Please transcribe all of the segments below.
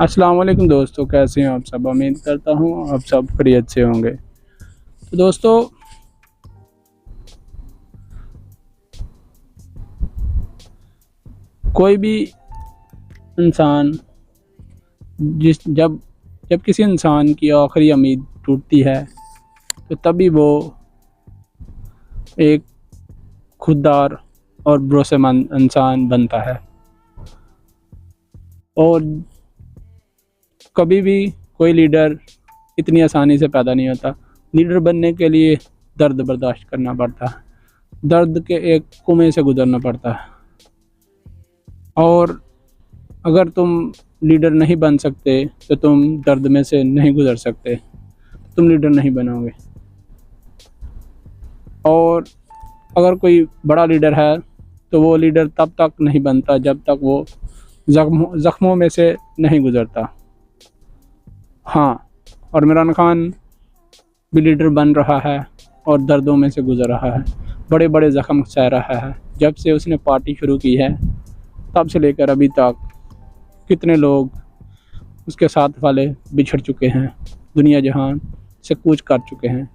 अस्सलाम वालेकुम दोस्तों, कैसे हैं आप सब? उम्मीद करता हूँ आप सब खैरियत से होंगे। तो दोस्तों, कोई भी इंसान, जिस, जब जब किसी इंसान की आखिरी उम्मीद टूटती है तो तभी वो एक खुददार और भरोसेमंद इंसान बनता है। और कभी भी कोई लीडर इतनी आसानी से पैदा नहीं होता। लीडर बनने के लिए दर्द बर्दाश्त करना पड़ता। है दर्द के एक कुएँ से गुजरना पड़ता। है और अगर तुम लीडर नहीं बन सकते तो तुम दर्द में से नहीं गुजर सकते। तुम लीडर नहीं बनोगे। और अगर कोई बड़ा लीडर है तो वो लीडर तब तक नहीं बनता जब तक वो जख्मों में से नहीं गुज़रता। हाँ और इमरान खान भी लीडर बन रहा है और दर्दों में से गुज़र रहा है। बड़े बड़े ज़ख्म सह रहा है। जब से उसने पार्टी शुरू की है, तब से लेकर अभी तक कितने लोग उसके साथ वाले बिछड़ चुके हैं। दुनिया जहान से कूच कर चुके हैं।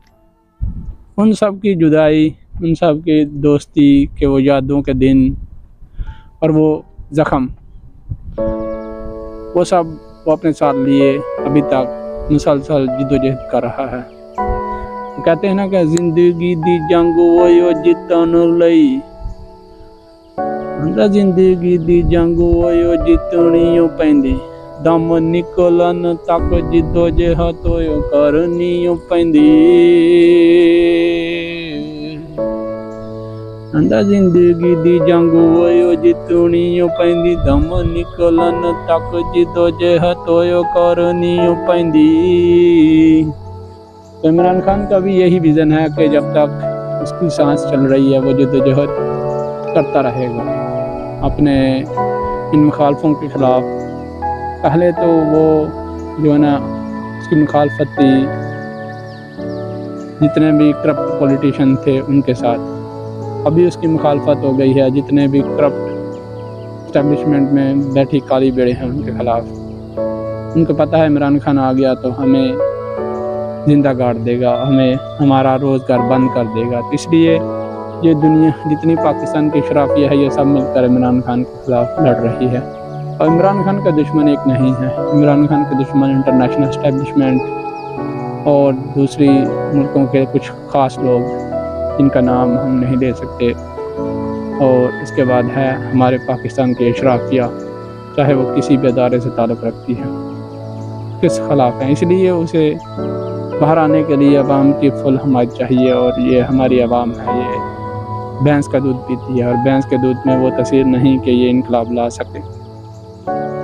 उन सब की जुदाई, उन सब की दोस्ती के वो यादों के दिन और वो ज़ख़म, वो सब वो अपने साथ लिए अभी तक मुसलसल जिदोजहद कर रहा है वो कहते हैं ना कि जिंदगी दी जंग वो जितन लई ਹੁੰਦਾ ਜ਼ਿੰਦਗੀ ਦੀ ਜੰਗ ਓਇਓ ਜਿੱਤਣੀ ਓ ਪੈਂਦੀ ਦਮ ਨਿਕਲਣ ਤੱਕ ਜਿੱਦੋ ਜਹਤ ਓਇਓ ਕਰਨੀ ਓ ਪੈਂਦੀ ਹੁੰਦਾ ਜ਼ਿੰਦਗੀ ਦੀ ਜੰਗ ਓਇਓ ਜਿੱਤਣੀ ਓ ਪੈਂਦੀ ਦਮ ਨਿਕਲਣ ਤੱਕ ਜਿੱਦੋ ਜਹਤ ਓਇਓ करनी ਓ ਪੈਂਦੀ तो इमरान खान का भी यही विज़न है कि जब तक उसकी सांस चल रही है वो जद्दोजहद करता रहेगा अपने इन मुखालफों के ख़िलाफ़ पहले तो वो जो है ना उसकी मुखालफत थी जितने भी करप्ट पॉलिटिशियन थे उनके साथ अभी उसकी मुखालफत हो गई है, जितने भी करप्ट इस्टेब्लिशमेंट में बैठी काली बेड़े हैं उनके ख़िलाफ़। उनको पता है इमरान खान आ गया तो हमें ज़िंदा गाड़ देगा, हमें हमारा रोज़गार बंद कर देगा। तो इसलिए ये दुनिया, जितनी पाकिस्तान की शराफिया है, ये सब मिलकर इमरान खान के ख़िलाफ़ लड़ रही है। और इमरान खान का दुश्मन एक नहीं है। इमरान खान का दुश्मन इंटरनेशनल इस्टेब्लिशमेंट और दूसरी मुल्कों के कुछ ख़ास लोग जिनका नाम हम नहीं ले सकते। और इसके बाद है हमारे पाकिस्तान के अशराफिया चाहे वो किसी भी अदारे से ताल्लुक़ रखती है। किस ख़िलाफ़ हैं? इसलिए उसे बाहर आने के लिए आवाम की फुल हमायत चाहिए और ये हमारी आवाम है, ये भैंस का दूध पीती है और भैंस के दूध में वो तस्वीर नहीं कि ये इनकलाब ला सके।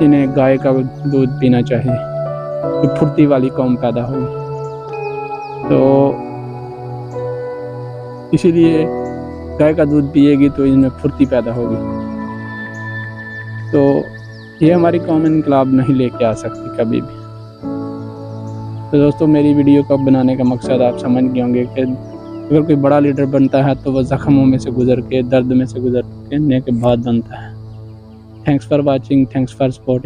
इन्हें गाय का दूध पीना चाहिए तो फुर्ती वाली कौम पैदा होगी। तो इसीलिए गाय का दूध पिएगी तो इनमें फुर्ती पैदा होगी। तो ये हमारी कौम इनकलाब नहीं लेके आ सकती कभी भी। तो दोस्तों, मेरी वीडियो का बनाने का मकसद आप समझ गए होंगे कि अगर कोई बड़ा लीडर बनता है तो वह ज़ख्मों में से गुजर के, दर्द में से गुजर के के बाद बनता है। Thanks for watching thanks for supporting